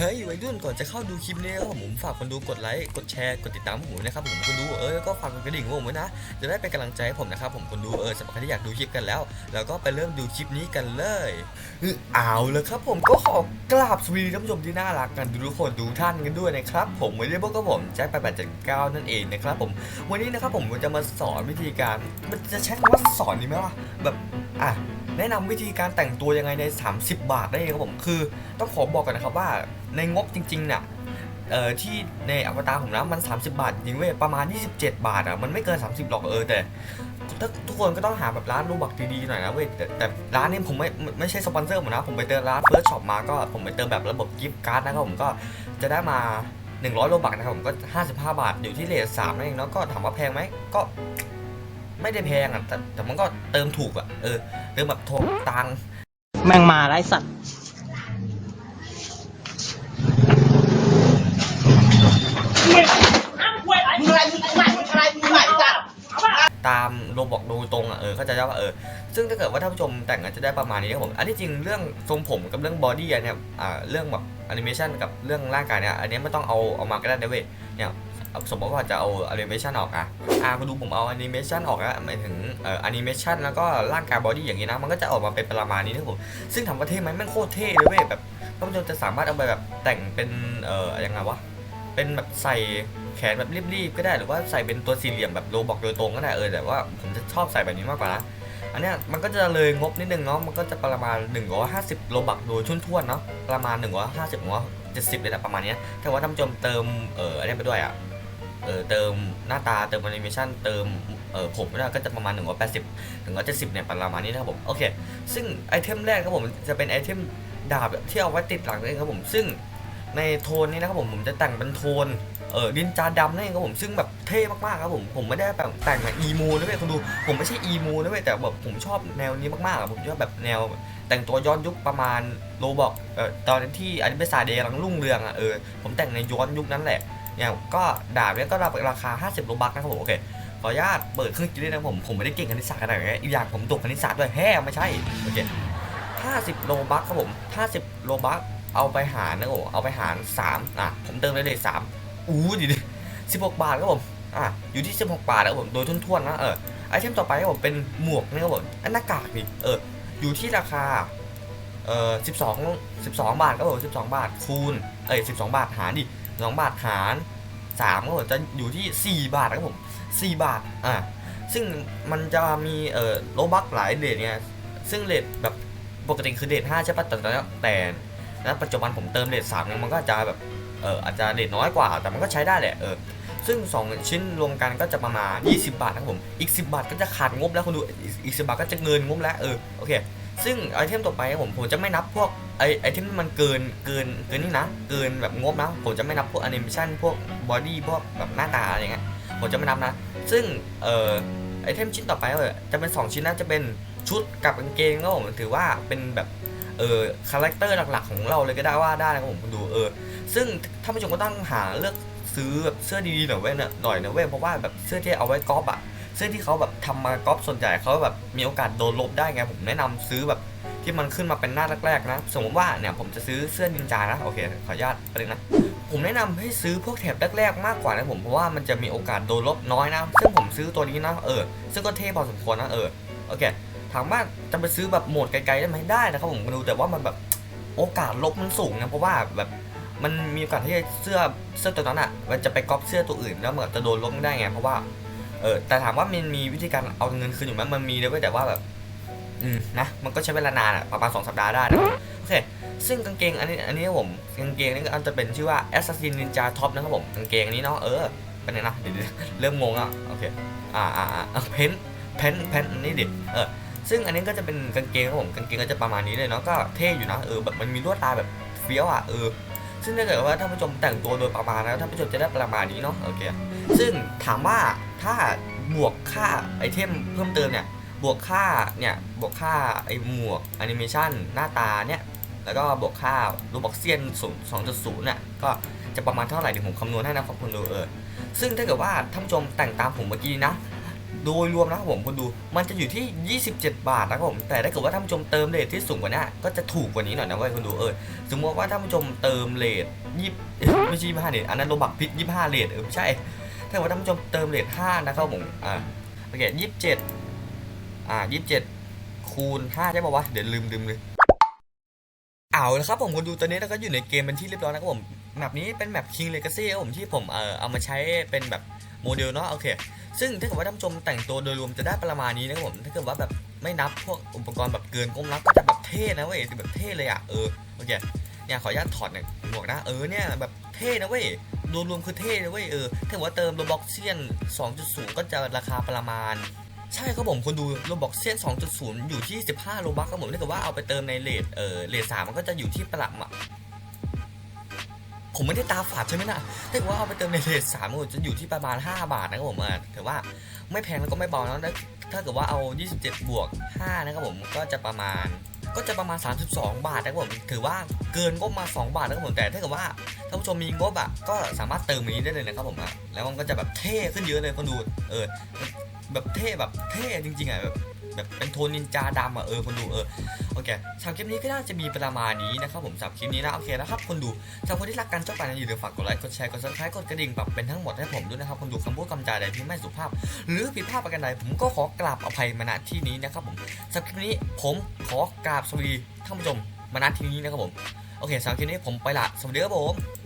เฮ้ยวัยรุ่นก่อนจะเข้าดูคลิปนี้นะครับผมฝากคนดูกดไลค์กดแชร์กดติดตามผมนะครับผมคนดูเออแล้วก็ฝากกดกระดิ่งของผมไว้นะจะได้เป็นกำลังใจให้ผมนะครับผมคนดูเออสำหรับใครที่อยากดูคลิปกันแล้ว แล้วก็ไปเริ่มดูคลิปนี้กันเลยเออเอาเลยครับผมก็ขอกราบสวีท่านผู้ชมที่น่ารักกันทุกคนทุกท่านกันด้วยนะครับผมวันนี้พวกกับผมแจ็คแปดแปดเจ็ดเก้านั่นเองนะครับผมวันนี้นะครับผมจะมาสอนวิธีการ มันจะใช้คำว่าสอนดีไหมวะแบบอะ แนะนำวิธีการแต่งตัวยังไงใน 30 บาทได้ครับผมคือต้องขอบอกก่อนนะครับว่าในงบจริงๆเนี่ยเอ่อที่ในอวตารผมนะมัน 30 บาทจริงเว้ยประมาณ 27 บาทอะมันไม่เกิน 30หรอกเออแต่ถ้าทุกคนก็ต้องหาแบบร้านรูบักดีๆหน่อยนะเว้ยแต่แต่ร้านนี้ผมไม่ไม่ใช่สปอนเซอร์ผมนะ ผมไปเติมร้านเฟิร์สช็อปมาก็ผมไปเติมแบบระบบกิฟต์การ์ดนะครับผมก็จะได้มา 100โลบักนะครับผมก็ 55 บาทอยู่ที่เลท3นั่นเองเนาะก็ถามว่าแพงไหมก็ ไม่ได้แพงอะแต่แต่มันก็เติมถูกอะเออเติมแบบถูกตังค์แม่งมาไร้สัตว์มึงอะไรมึงอะไรมึงอะไรมึงอะไรจ้ะตามโรบอกดูตรงอะเออเข้าใจว่าเออซึ่งถ้าเกิดว่าท่านผู้ชมแต่งอาจจะได้ประมาณนี้ครับผมอันที่จริงเรื่องทรงผมกับเรื่องบอดี้อันเนี้ยอ่าเรื่องแบบแอนิเมชันกับเรื่องร่างกายเนี่ยอันเนี้ยไม่ต้องเอาเอามาก็ได้นะเว้ยเนี่ย สมมติว่าจะเอาแอนิเมชันออกอะอ่าคุณดูผมเอาแอนิเมชันออกแล้วหมายถึงเอ่อแอนิเมชันแล้วก็ร่างกายบอดี้อย่างนี้นะ มันก็จะออกมาเป็นประมาณนี้นะผมซึ่งถามว่าเท่ไหมแม่งโคตรเท่เลยเว้ยแบบท่านผู้ชมจะสามารถเอาไปแบบแต่งเป็นเอ่อยังไงวะเป็นแบบใส่แขนแบบรีบๆก็ได้หรือว่าใส่เป็นตัวสี่เหลี่ยมแบบโลบอกโดยตรงก็ได้เออแต่ว่าผมจะชอบใส่แบบนี้มากกว่านะอันเนี้ยมันก็จะเลยงบนิดนึงเนาะมันก็จะประมาณ 150 โลบักโดยทุ่นๆเนาะประมาณ 150หรือว่า70เลยแหละประมาณเนี้ยแต่ว่าท่านผู้ชมเติมเอออันนี้ไปด้วยอะ เออเติมหน้าตาเติมแอนิเมชันเติมเออผมนี่ยก็จะประมาณ180ถึง170เนี่ยประมาณนี้นะครับผมโอเค ซึ่งไอเทมแรกครับผมจะเป็นไอเทมดาบที่เอาไว้ติดหลังเองครับผมซึ่งในโทนนี้นะครับผมผมจะแต่งเป็นโทนเออดินจาดำนั่นเองครับผมซึ่งแบบเท่มากๆครับผมผมไม่ได้แบบแต่งมาอีมูนะเว้ยคุณดูผมไม่ใช่อีมูนะเว้ยแต่แบบผมชอบแนวนี้มากๆอะผมชอบแบบแนวแต่งตัวย้อนยุคประมาณโรบอกเออตอนที่อนิเมะซาเดย์กำลังรุ่งเรืองอะเออผมแต่งในย้อนยุคนั้นแหละ เนี่ยก็ดาบเนี่ยก็ราคา 50โลบักนะครับผมโอเคขออนุญาตเปิดเครื่องคิดเลขนะผมผมไม่ได้เก่งคณิตศาสตร์ขนาดนั้อีกอย่างผมตกคณิตศาสตร์ด้วยแฮ่ไม่ใช่โอเค50โลบักครับผม50โลบักเอาไปหารนะโอ้เอาไปหาร3อะผมเติมเลยเลย3อู้ดิสิบหกบาทครับผมอะอยู่ที่สิบหกบาทนะครับผมโดยทุ่นๆนะเออไอเทมต่อไปครับผมเป็นหมวกนะครับผมอันหน้ากากนี่เอออยู่ที่ราคาเอ่อสิบสองสิบสองบาทครับผมสิบสองบาทคูณเอ้ยสิบสองบาทหารดิ สองบาทหารสามครับผมจะอยู่ที่สี่บาทครับผมสี่บาทอะซึ่งมันจะมีเอ่อโลบักหลายเดทเนี่ยซึ่งเรทแบบปกติคือเดทห้าใช่ปะแต่แต่แต่ปัจจุบันผมเติมเรทสามเนี่ยมันก็จะแบบเอออาจจะเด็ดน้อยกว่า แต่มันก็ใช้ได้แหละเออซึ่ง 2 ชิ้นรวมกันก็จะประมาณ 20 บาทนะครับผม อีก 10 บาทก็จะขาดงบแล้วคุณดู อีก 10 บาทก็จะเงินงบแล้วเออ โอเค ซึ่งไอเทมต่อไปผมผมจะไม่นับพวก ไอไอเทมที่มันเกินเกินเกินนี่นะ เกินแบบงบนะผมจะไม่นับพวกแอนิเมชันพวกบอดี้พวกแบบหน้าตาอะไรเงี้ยผมจะไม่นับนะ ซึ่งเออไอเทมชิ้นต่อไปเลยจะเป็น 2 ชิ้นนะจะเป็นชุดกับกางเกงครับผมถือว่าเป็นแบบเออคาแรคเตอร์หลักๆของเราเลยก็ได้ว่าได้นะครับผมดูเออซึ่งท่านผู้ชมก็ต้องหาเลือกซื้อแบบเสื้อดีๆหน่อยเว้ยนะหน่อยนะเว้ยเพราะว่าแบบเสื้อที่เอาไว้ก๊อปอะเสื้อที่เขาแบบทำมาก๊อปส่วนใหญ่เขาแบบมีโอกาสโดนลบได้ไงผมแนะนำซื้อแบบ ที่มันขึ้นมาเป็นหน้าแรกๆนะ สมมติว่าเนี่ยผมจะซื้อเสื้อนินจานะโอเคขออนุญาตไปเลยนะผมแนะนำให้ซื้อพวกแถบแรกๆมากกว่านะผมเพราะว่ามันจะมีโอกาสโดนลบน้อยนะ ซึ่งผมซื้อตัวนี้นะเออซึ่งก็เท่พอสมควรนะเออโอเคถามว่าจะไปซื้อแบบโหมดไกลๆได้ไหมได้นะครับผมมาดูแต่ว่ามันแบบโอกาสลบมันสูงนะเพราะว่าแบบมันมีโอกาสที่เสื้อเสื้อตัวนั้นอะ มันจะไปก๊อปเสื้อตัวอื่นแล้วมันจะโดนลบไม่ได้ไงเพราะว่าเออแต่ถามว่ามันมีวิธีการเอาเงินคืนอยู่ไหมมันมีเลยเว้ยแต่ว่าแบบ อืมนะมันก็ใช้เวลานานอะประมาณ2สัปดาห์ได้นะโอเค ซึ่งกางเกงอันนี้อันนี้ผมกางเกงนี่ก็อันจะเป็นชื่อว่า Assassin Ninja Top นะครับผมกางเกงนี้เนาะเออเป็นไงนะเดี๋ยวเริ่มงงอะโอเคอ่าอ่าอ่าเพนเพนเพนอันนี้ดิเออซึ่งอันนี้ก็จะเป็นกางเกงครับผมกางเกงก็จะประมาณนี้เลยเนาะก็เท่อยู่นะเออแบบมันมีลวดลายแบบเฟี้ยวอะเออซึ่งถ้าเกิดว่าท่านผู้ชมแต่งตัวโดยประมาณแล้วท่านผู้ชมจะได้ประมาณนี้เนาะโอเคซึ่งถามว่าถ้าบวกค่าไอเทมเพิ่มเติมเนี่ย บวกค่าเนี่ยบวกค่าไอหมวกแอนิเมชันหน้าตาเนี่ยแล้วก็บวกค่ารูบอกเซียนศูนย์สองจุดศูนย์เนี่ยก็จะประมาณเท่าไหร่เดี๋ยวผมคำนวณให้นะครับคุณดูเออซึ่งถ้าเกิดว่าท่านผู้ชมแต่งตามผมเมื่อกี้นะโดยรวมนะครับผมคนดูมันจะอยู่ที่ 27 บาทนะครับผมแต่ถ้าเกิดว่าท่านผู้ชมเติมเลทที่สูงกว่านี้ก็จะถูกกว่านี้หน่อยนะเว้ยคนดูเออสมมติว่าท่านผู้ชมเติมเลทยี่ไม่ใช่ยี่ห้าเลทอันนั้นโลบักพิษยี่ห้าเลทเออไม่ใช่ ถ้าเกิดว่าท่านผู้ชมเติมเลทห้านะครับผมอ่าโอเคยี่สิบเจ็ด อ่ายี่สิบเจ็ดคูณห้าใช่ป่าวะ เดี๋ยวลืมลืมเลยเอาละครับผมคนดูตอนนี้เราก็อยู่ในเกมเป็นที่เรียบร้อยนะครับผมแมปนี้เป็นแมป King Legacy ครับผมที่ผมเออเอามาใช้เป็นแบบโมเดลเนาะโอเค ซึ่งถ้าเกิดว่าท่านผู้ชมแต่งตัวโดยรวมจะได้ประมาณนี้นะครับผมถ้าเกิดว่าแบบไม่นับพวกอุปกรณ์แบบเกินก้มรับก็จะแบบเท่นะเว้ยแบบเท่เลยอะเออโอเคเนี่ยขออนุญาตถอดหน่อยหมวกนะเออเนี่ยแบบเท่นะเว้ยโดยรวมคือเท่นะเว้ยเออถ้าเกิดว่าเติมโรบ็อกเซียน 2.0 ก็จะราคาประมาณ ใช่ครับผมคนดูโรบ็อกเซียน2.0 อยู่ที่ 15 โลบักครับผมถ้าเกิดว่าเอาไปเติมในเลทเออเลท3มันก็จะอยู่ที่ประมาณผมไม่ได้ตาฝาดใช่ไหมนะถ้าเกิดว่าเอาไปเติมในเลท3มันก็จะอยู่ที่ประมาณ 5 บาทนะครับผมอะถือว่าไม่แพงแล้วก็ไม่เบานะถ้าถ้าเกิดว่าเอา 27 บวก 5 นะครับผมก็จะประมาณก็จะประมาณ 32 บาทนะครับผมถือว่าเกินงบมา 2 บาทนะครับผมแต่ถ้าเกิดว่าท่านผู้ชมมีงบอะก็สามารถเติมอันนี้ได้เลยนะครับผมอะแล้วมันก็จะแบบเท่ขึ้นเยอะเลยคนดูเออ แบบเท่แบบเท่จริงๆอะแบบแบบเป็นโทนนินจาดำอะเออคนดูเออโอเคสำหรับคลิปนี้ก็น่าจะมีประมาณนี้นะครับผมสำหรับคลิปนี้นะโอเคนะครับคนดูสำหรับคนที่รักกันชอบกันอย่าลืมฝากกดไลค์กดแชร์กดซับสไครต์กดกระดิ่งปรับเป็นทั้งหมดให้ผมด้วยนะครับคนดูคำพูดคำจาใดที่ไม่สุภาพ หรือผิดพลาดประการใดผมก็ขอกราบอภัยมาณที่นี้นะครับผมสำหรับคลิปนี้ผมขอกราบสวัสดีท่านผู้ชมมาณที่นี้นะครับผมโอเคสำหรับคลิปนี้ผมไปละสวัสดีครับผม